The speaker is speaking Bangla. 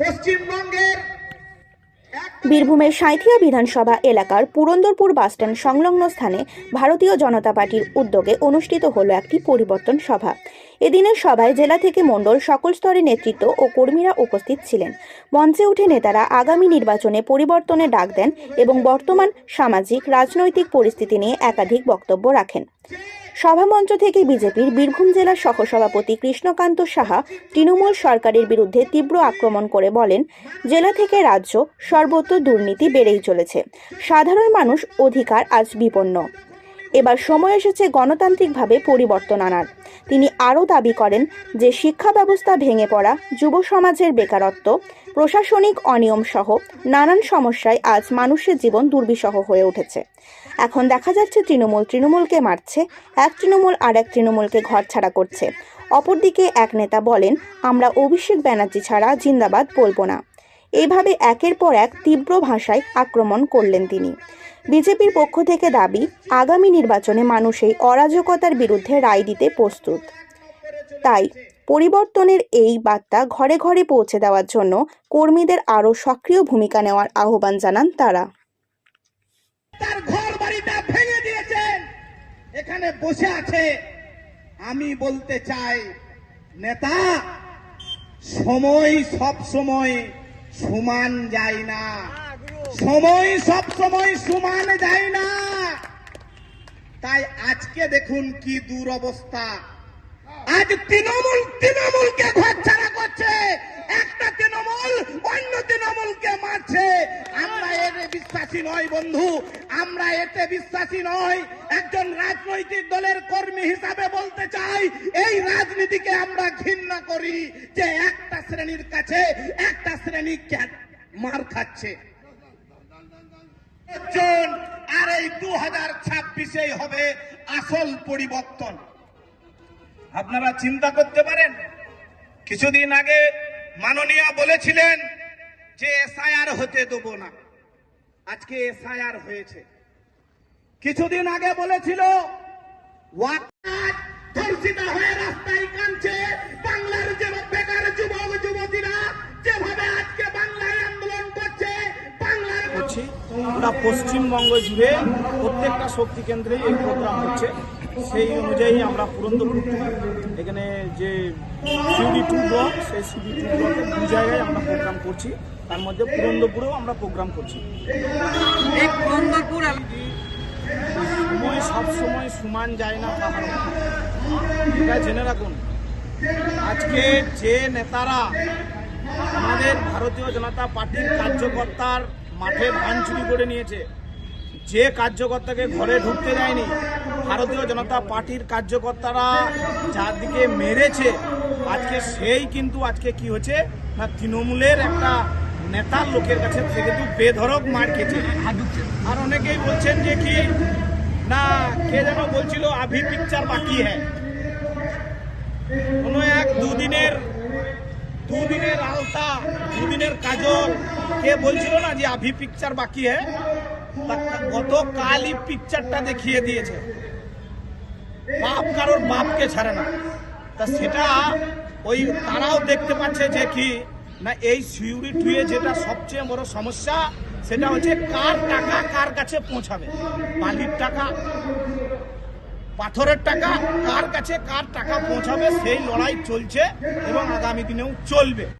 পশ্চিমবঙ্গের বীরভূমের সাঁইথিয়া বিধানসভা এলাকার পুরন্দরপুর বাসস্ট্যান্ড সংলগ্ন স্থানে ভারতীয় জনতা পার্টির উদ্যোগে অনুষ্ঠিত হলো একটি পরিবর্তন সভা। এদিনের সভায় জেলা থেকে মণ্ডল সকল স্তরের নেতৃত্ব ও কর্মীরা উপস্থিত ছিলেন। মঞ্চে উঠে নেতারা আগামী নির্বাচনে পরিবর্তনে ডাক দেন এবং বর্তমান সামাজিক রাজনৈতিক পরিস্থিতি নিয়ে একাধিক বক্তব্য রাখেন। সভামঞ্চ থেকে বিজেপির বীরভূম জেলার সহসভাপতি কৃষ্ণকান্ত সাহা তৃণমূল সরকারের বিরুদ্ধে তীব্র আক্রমণ করে বলেন, জেলা থেকে রাজ্য সর্বত্র দুর্নীতি বেড়েই চলেছে। সাধারণ মানুষ অধিকার আজ বিপন্ন। এবার সময় এসেছে গণতান্ত্রিকভাবে পরিবর্তন আনার। তিনি আরও দাবি করেন যে শিক্ষা ব্যবস্থা ভেঙে পড়া, যুব সমাজের বেকারত্ব, প্রশাসনিক অনিয়ম সহ নানান সমস্যায় আজ মানুষের জীবন দুর্বিষহ হয়ে উঠেছে। এখন দেখা যাচ্ছে তৃণমূল, তৃণমূলকে মারছে, এক তৃণমূল আর এক তৃণমূলকে ঘরছাড়া করছে। অপরদিকে এক নেতা বলেন, আমরা অভিষেক ব্যানার্জি ছাড়া জিন্দাবাদ বলব না। এইভাবে একের পর এক তীব্র ভাষায় আক্রমণ করলেন তিনি। বিজেপির পক্ষ থেকে দাবি, আগামী নির্বাচনে মানুষ এই অরাজকতার বিরুদ্ধে রায় দিতে প্রস্তুত। তাই পরিবর্তনের এই বার্তা ঘরে ঘরে পৌঁছে দেওয়ার জন্য কর্মীদের আরও সক্রিয় ভূমিকা নেওয়ার আহ্বান জানান তারা। তার ঘর বাড়িটা এখানে বসে আছে, আমি বলতে চাই, নেতা, সময় সব সময় সমান যায় না। সময় সব সময় সমান যায় না। তাই আজকে দেখুন কি দুরবস্থা। আজ তৃণমূল, তৃণমূলকে ঘর ছাড়া করছে। একটা তৃণমূল অন্য তৃণমূলকে মারছে। আমরা এতে বিশ্বাসী নয় বন্ধু, আমরা এতে বিশ্বাসী নয় একজন রাজনৈতিক দলের কর্মী হিসাবে বলতে চাই, এই রাজনীতিকে আমরা ঘৃণা করি যে একটা শ্রেণির কাছে একটা শ্রেণি মার খাচ্ছে। জন আর এই দু হাজার ছাব্বিশে হবে আসল পরিবর্তন। আপনারা চিন্তা করতে পারেন, কিছুদিন আগে মাননীয় বলেছিলেন যে এসআইআর হতে দেবো না। আজকে এসআইআর হয়েছে। কিছুদিন আগে বলেছিল, ওয়াকাত ধর্ষিত হয়ে রাস্তায় কাঁদছে গোটা পশ্চিমবঙ্গ জুড়ে প্রত্যেকটা শক্তি কেন্দ্রে এই প্রোগ্রাম হচ্ছে। সেই অনুযায়ী আমরা পুরন্দপুর এখানে যে সিউডি টু ব্লক সেই সিউডি টু ব্লকে দু জায়গায় আমরা প্রোগ্রাম করছি। তার মধ্যে পুরন্দপুরেও আমরা প্রোগ্রাম করছি। পুরন্দরপুর সময় সবসময় সমান যায় না এটা জেনে রাখুন। আজকে যে নেতারা আমাদের ভারতীয় জনতা পার্টির কার্যকর্তার মাঠে ভাঙচুরি করে নিয়েছে। যে কার্যকর্তাকে ঘরে ঢুকতে দেয়নি, ভারতীয় জনতা পার্টির কার্যকর্তারা যার দিকে মেরেছে, আজকে সেই কিন্তু আজকে কি হচ্ছে না, তৃণমূলের একটা নেতার লোকের কাছে থেকে কিন্তু বেধরক মার খেয়েছে। আর অনেকেই বলছেন যে কি, না, কে যেন বলছিল আভি পিকচার বাকি হ্যাঁ কোনো এক দুদিনের দুদিনের আলতা, দুদিনের কাজল কে বলছিল না যে আভি পিকচার বাকি হ্যাঁ তা গত কালই পিকচারটা দেখিয়ে দিয়েছে। বাপ কারোর বাপকে ছাড়ে না। তা সেটা ওই তারাও দেখতে পাচ্ছে যে কি, না এই সিউড়ি টুয়ে যেটা সবচেয়ে বড় সমস্যা, সেটা হচ্ছে কার টাকা কার কাছে পৌঁছাবে? বালির টাকা, পাথরের টাকা, কার কাছে কার টাকা পৌঁছাবে? সেই লড়াই চলছে এবং আগামী দিনেও চলবে।